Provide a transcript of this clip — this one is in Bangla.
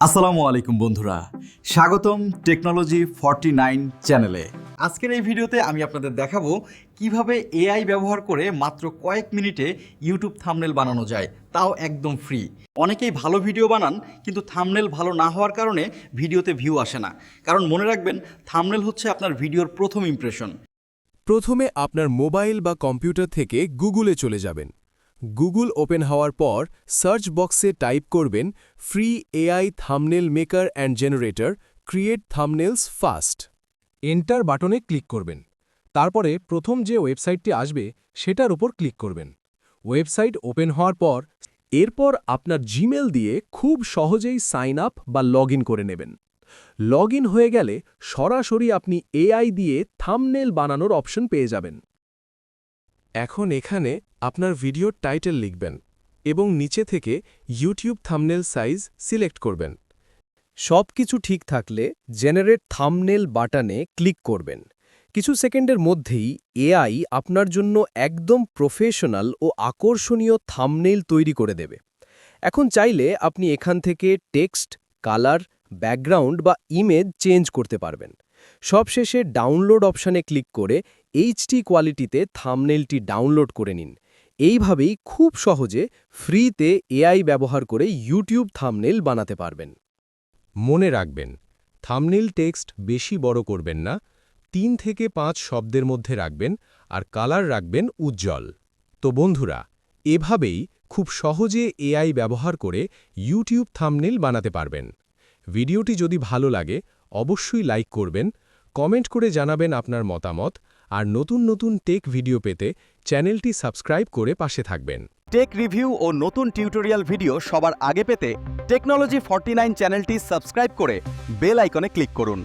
আসসালামু আলাইকুম বন্ধুরা। স্বাগতম টেকনোলজি ফর্টি নাইন চ্যানেলে। আজকের এই ভিডিওতে আমি আপনাদের দেখাবো কীভাবে এআই ব্যবহার করে মাত্র কয়েক মিনিটে ইউটিউব থামনেল বানানো যায়, তাও একদম ফ্রি। অনেকেই ভালো ভিডিও বানান, কিন্তু থামনেল ভালো না হওয়ার কারণে ভিডিওতে ভিউ আসে না। কারণ মনে রাখবেন, থামনেল হচ্ছে আপনার ভিডিওর প্রথম ইমপ্রেশন প্রথমে আপনার মোবাইল বা কম্পিউটার থেকে গুগলে চলে যাবেন। গুগল ওপেন হওয়ার পর সার্চ বক্সে টাইপ করবেন free AI thumbnail maker and generator create thumbnails fast enter বাটনে ক্লিক করবেন। তারপরে প্রথম যে ওয়েবসাইটটি আসবে, সেটার উপর ক্লিক করবেন। ওয়েবসাইট ওপেন হওয়ার পর এরপর আপনার জিমেল দিয়ে খুব সহজেই সাইন আপ বা লগ করে নেবেন। লগ হয়ে গেলে সরাসরি আপনি এআই দিয়ে থামনেল বানানোর অপশন পেয়ে যাবেন। এখন এখানে আপনার ভিডিওর টাইটেল লিখবেন এবং নিচে থেকে ইউটিউব থামনেল সাইজ সিলেক্ট করবেন। সব কিছু ঠিক থাকলে জেনারেট থামনেল বাটনে ক্লিক করবেন। কিছু সেকেন্ডের মধ্যেই এআই আপনার জন্য একদম প্রফেশনাল ও আকর্ষণীয় থামনেল তৈরি করে দেবে। এখন চাইলে আপনি এখান থেকে টেক্সট, কালার, ব্যাকগ্রাউন্ড বা ইমেজ চেঞ্জ করতে পারবেন। সবশেষে ডাউনলোড অপশানে ক্লিক করে এইচডি কোয়ালিটিতে থামনেলটি ডাউনলোড করে নিন। এইভাবেই খুব সহজে ফ্রিতে এআই ব্যবহার করে ইউটিউব থামনেল বানাতে পারবেন। মনে রাখবেন থামনেল টেক্সট বেশি বড় করবেন না, তিন থেকে পাঁচ শব্দের মধ্যে রাখবেন আর কালার রাখবেন উজ্জ্বল। তো বন্ধুরা, এভাবেই খুব সহজে এআই ব্যবহার করে ইউটিউব থামনেল বানাতে পারবেন। ভিডিওটি যদি ভালো লাগে, অবশ্যই লাইক করবেন কমেন্ট করে জানাবেন আপনার মতামত আর নতুন নতুন টেক ভিডিও পেতে চ্যানেলটি সাবস্ক্রাইব করে পাশে থাকবেন। টেক রিভিউ ও নতুন টিউটোরিয়াল ভিডিও সবার আগে পেতে টেকনোলজি ফর্টি চ্যানেলটি সাবস্ক্রাইব করে বেল আইকনে ক্লিক করুন।